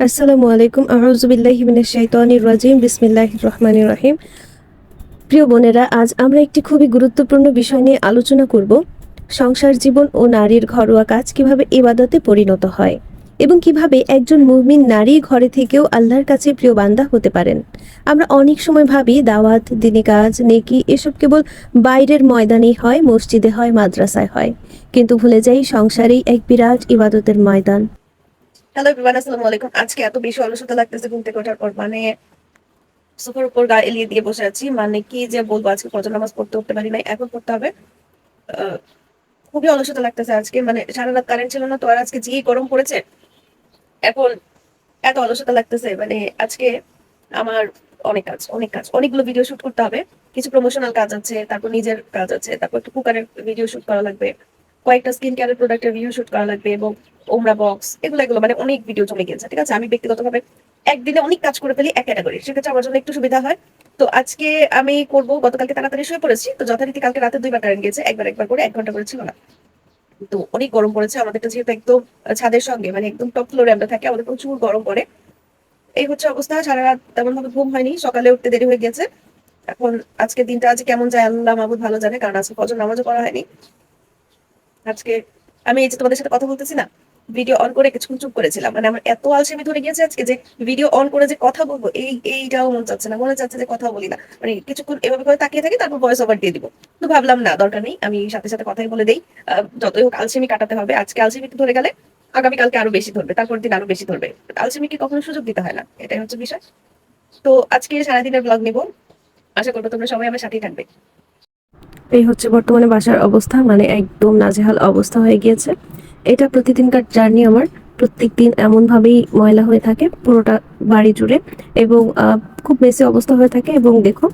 আসসালামু আলাইকুম। আহজুবিল্লাহি মিনাশ শাইতানির রাজিম। বিসমিল্লাহ রহমানির রহিম। প্রিয় বোনেরা, আজ আমরা একটি খুবই গুরুত্বপূর্ণ বিষয় নিয়ে আলোচনা করব। সংসার জীবন ও নারীর ঘরোয়া কাজ কীভাবে ইবাদতে পরিণত হয় এবং কীভাবে একজন মুমিন নারী ঘরে থেকেও আল্লাহর কাছে প্রিয় বান্দা হতে পারেন। আমরা অনেক সময় ভাবি, দাওয়াত দিনী কাজ নেকি এসব কেবল বাইরের ময়দানেই হয়, মসজিদে হয়, মাদ্রাসায় হয়। কিন্তু ভুলে যাই, সংসারেই এক বিরাট ইবাদতের ময়দান। হ্যালো এভরিওয়ান আসসালামু আলাইকুম। আজকে এত বেশি অলসতা লাগতেছে ঘুম থেকে ওঠার পর। মানে সোফার উপর গা এলিয়ে দিয়ে বসে আছি। মানে কি যে বলব, আজকে ফজর নামাজ পড়তে উঠতে পারি নাই, এখন পড়তে হবে। খুবই অলসতা লাগতেছে আজকে। মানে সারা রাত কারেন্ট ছিল না, তো আর আজকে যে গরম পড়েছে, এখন এত অলসতা লাগতেছে। মানে আজকে আমার অনেক কাজ অনেক কাজ। অনেকগুলো ভিডিও শুট করতে হবে। কিছু প্রমোশনাল কাজ আছে, তারপর নিজের কাজ আছে, তারপর একটু কুকারের ভিডিও শুট করা লাগবে। কয়েকটা স্কিন কেয়ারের প্রোডাক্টের ভিডিও শুট করা লাগবে এবং ওমরা বক্স, এগুলো এগুলো মানে অনেক ভিডিও চলে গেছে ঠিক আছে? আমি ব্যক্তিগতভাবে একদিনে অনেক কাজ করে ফেলি এক ক্যাটাগরি সেক্ষেত্রে আমার জন্য একটু সুবিধা হয়। তো আজকে আমি করব, গতকালকে তাড়াতাড়ি শুয়ে পড়েছি, তো যথারীতি কালকে রাতে দুইবার কারেন্ট গেছে একবার একবার করে, এক ঘণ্টা করে ছিল না। তো অনেক গরম পড়েছে আমাদেরটা যেহেতু একদম ছাদের সঙ্গে মানে একদম টপ ফ্লোরে আমরা থাকি, আমাদের প্রচুর গরম পড়ে। এই হচ্ছে অবস্থা সারা রাত তেমন ভাবে ঘুম হয়নি, সকালে উঠতে দেরি হয়ে গেছে এখন আজকে দিনটা আজ কেমন যায়, আল্লাহ মাহবুদ ভালো জানে, কারণ আজকে ফজর নামাজও পড়া হয়নি। আজকে আমি এই যে তোমাদের সাথে কথা বলতেছি না ভিডিও অন করে কিছুক্ষণ চুপ করেছিলাম। মানে আমার এত আলসেমি ধরে গিয়েছে আজকে যে ভিডিও অন করে যে কথা বলব, এই, এইটাও মন চাচ্ছে না, মনে চাচ্ছে যে কথা বলি না। মানে কিছুক্ষণ এভাবে করে তাকিয়ে থাকি, তারপর ভয়েস ওভার দিয়ে দিব। তো ভাবলাম, না, দরকার নেই, আমি সাথে সাথে কথাই বলে দেই। যতই হোক আলসেমি কাটাতে হবে। আজকে আলসেমি ধরে গেলে আগামীকালকে আরও বেশি ধরবে, তারপর দিন আরও বেশি ধরবে। আলসেমিকে কখনো সুযোগ দিতে হয় না, এটাই হচ্ছে বিষয়। তো আজকে সারাদিনের ব্লগ নিব। আশা করব তোমরা সবাই আমার সাথেই থাকবে। এই হচ্ছে বর্তমানে বাসার অবস্থা মানে একদম নাজেহাল অবস্থা হয়ে গিয়েছে। এটা প্রতিদিনকার জার্নি আমার। প্রত্যেক দিন এমনভাবেই ময়লা হয়ে থাকে পুরোটা বাড়ি জুড়ে এবং খুব মেসি অবস্থা হয়ে থাকে এবং দেখো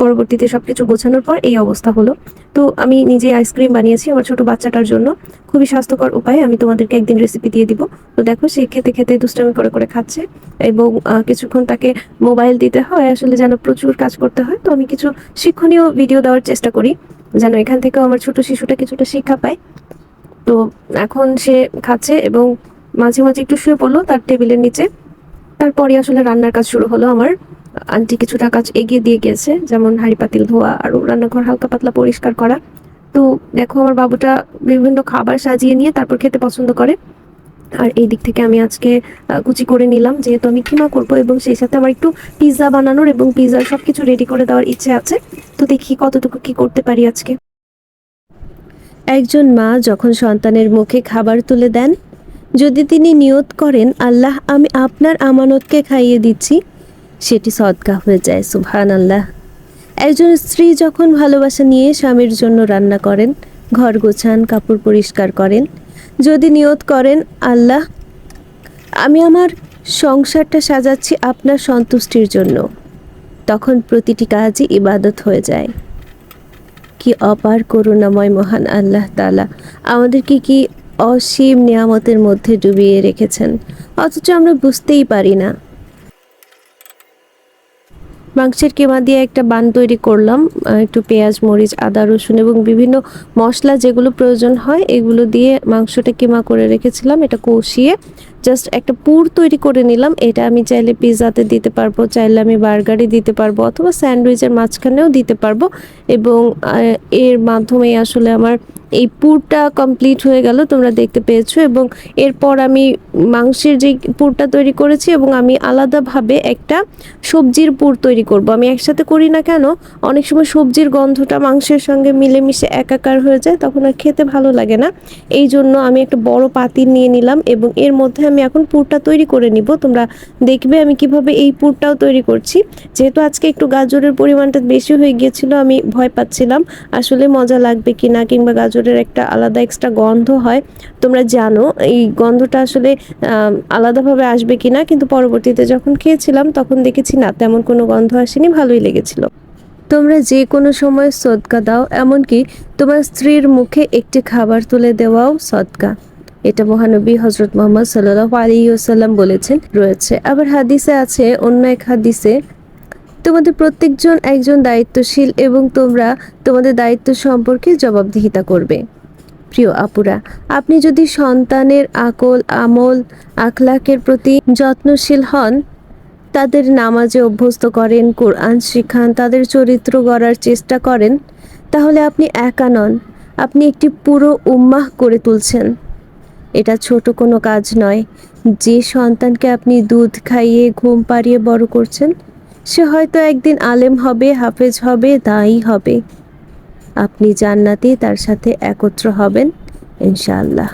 পরবর্তীতে সবকিছু গোছানোর পর এই অবস্থা হলো। তো আমি নিজে আইসক্রিম বানিয়েছি আমার ছোট বাচ্চাটার জন্য। খুবই স্বাস্থ্যকর উপায়ে, আমি তোমাদেরকে একদিন রেসিপি দিয়ে দিব। তো দেখো সে খেতে খেতে দুষ্টামি করে করে খাচ্ছে এবং কিছুক্ষণ তাকে মোবাইল দিতে হয়, আসলে যেন প্রচুর কাজ করতে হয়। তো আমি কিছু শিক্ষণীয় ভিডিও দেওয়ার চেষ্টা করি, যেন এখান থেকেও আমার ছোট শিশুটা কিছুটা শিক্ষা পায়। তো এখন সে খাচ্ছে এবং মাঝে মাঝে একটু শুয়ে পড়ল তার টেবিলের নিচে। তারপরে আসলে রান্নার কাজ শুরু হলো আমার। আন্টি কিছুটা কাজ এগিয়ে দিয়ে গেছে, যেমন হাঁড়ি, পাতিল, ধোয়া, আর রান্নাঘর হালকা পাতলা পরিষ্কার করা। তো দেখো আমার বাবুটা বিভিন্ন খাবার সাজিয়ে নিয়ে তারপর খেতে পছন্দ করে। আর এই দিক থেকে আমি আজকে কুচি করে নিলাম, যেহেতু আমি কিমা করব এবং সেই সাথে আমার একটু পিৎজা বানানোর এবং পিৎজার সবকিছু রেডি করে দেওয়ার ইচ্ছে আছে। তো দেখি কতটুকু কি করতে পারি আজকে। একজন মা যখন সন্তানের মুখে খাবার তুলে দেন, যদি তিনি নিয়ত করেন, আল্লাহ, আমি আপনার আমানতকে খাইয়ে দিচ্ছি, সেটি সদকা হয়ে যায় সুবহান আল্লাহ একজন স্ত্রী যখন ভালোবাসা নিয়ে স্বামীর জন্য রান্না করেন, ঘর গোছান, কাপড় পরিষ্কার করেন, যদি নিয়ত করেন, আল্লাহ, আমি আমার সংসারটা সাজাচ্ছি আপনার সন্তুষ্টির জন্য, তখন প্রতিটি কাজই ইবাদত হয়ে যায়। কি অপার করুণাময় মহান আল্লাহ তালা আমাদেরকে কি অসীম নিয়ামতের মধ্যে ডুবিয়ে রেখেছেন? অথচ আমরা বুঝতেই পারি না। মাংসের কেমা দিয়ে একটা বান তৈরি করলাম একটু পেঁয়াজ, মরিচ, আদা, রসুন এবং বিভিন্ন মশলা যেগুলো প্রয়োজন হয়, এগুলো দিয়ে মাংসটা কেমা করে রেখেছিলাম, এটা কষিয়ে জাস্ট একটা পুর তৈরি করে নিলাম। এটা আমি চাইলে পিৎজাতে দিতে পারব, চাইলে আমি বার্গারে দিতে পারব অথবা স্যান্ডউইচের মাঝখানেও দিতে পারব। এবং এর মাধ্যমে আসলে আমার এই পুরটা কমপ্লিট হয়ে গেল, তোমরা দেখতে পেয়েছ। এবং এরপর আমি মাংসের যে পুরটা তৈরি করেছি এবং আমি আলাদাভাবে একটা সবজির পুর তৈরি করব। আমি একসাথে করি না কেন, অনেক সময় সবজির গন্ধটা মাংসের সঙ্গে মিলেমিশে একাকার হয়ে যায়, তখন আর খেতে ভালো লাগে না। এই জন্য আমি একটা বড় পাতিল নিয়ে নিলাম এবং এর মধ্যে আমি এখন পুরটা তৈরি করে নিব। তোমরা দেখবে আমি কীভাবে এই পুরটাও তৈরি করছি। যেহেতু আজকে একটু গাজরের পরিমাণটা বেশি হয়ে গিয়েছিল, আমি ভয় পাচ্ছিলাম আসলে মজা লাগবে কিনা কিংবা গাজরের একটা আলাদা এক্সট্রা গন্ধ হয়। তোমরা জানো, এই গন্ধটা আসলে আলাদাভাবে আসবে কিনা, কিন্তু পরবর্তীতে যখন খেয়েছিলাম তখন দেখেছি না, তেমন কোনো গন্ধ আসেনি, ভালোই লেগেছিল। তোমরা যে কোনো সময় সদকা দাও, এমনকি তোমার স্ত্রীর মুখে একটি খাবার তুলে দেওয়াও সদকা। এটা মহানবী হজরত মোহাম্মদ সাল্লাহ আলী ওসাল্লাম বলেছেন, রয়েছে। আবার হাদিসে আছে, অন্য এক হাদিসে, তোমাদের প্রত্যেকজন একজন দায়িত্বশীল এবং তোমরা তোমাদের দায়িত্ব সম্পর্কে জবাবদিহিতা করবে। প্রিয় আপুরা, আপনি যদি সন্তানের আকল, আমল, আখলাকের প্রতি যত্নশীল হন, তাদের নামাজে অভ্যস্ত করেন, কোরআন শিখান, তাদের চরিত্র গড়ার চেষ্টা করেন, তাহলে আপনি একা নন। আপনি একটি পুরো উম্মাহ করে তুলছেন। এটা ছোট কোনো কাজ নয়। যে সন্তানকে আপনি দুধ খাইয়ে ঘুম পাড়িয়ে বড় করছেন, সে হয়তো একদিন আলেম হবে, হাফেজ হবে, দায়ী হবে। আপনি জান্নাতে তার সাথে একত্র হবেন, ইনশাআল্লাহ।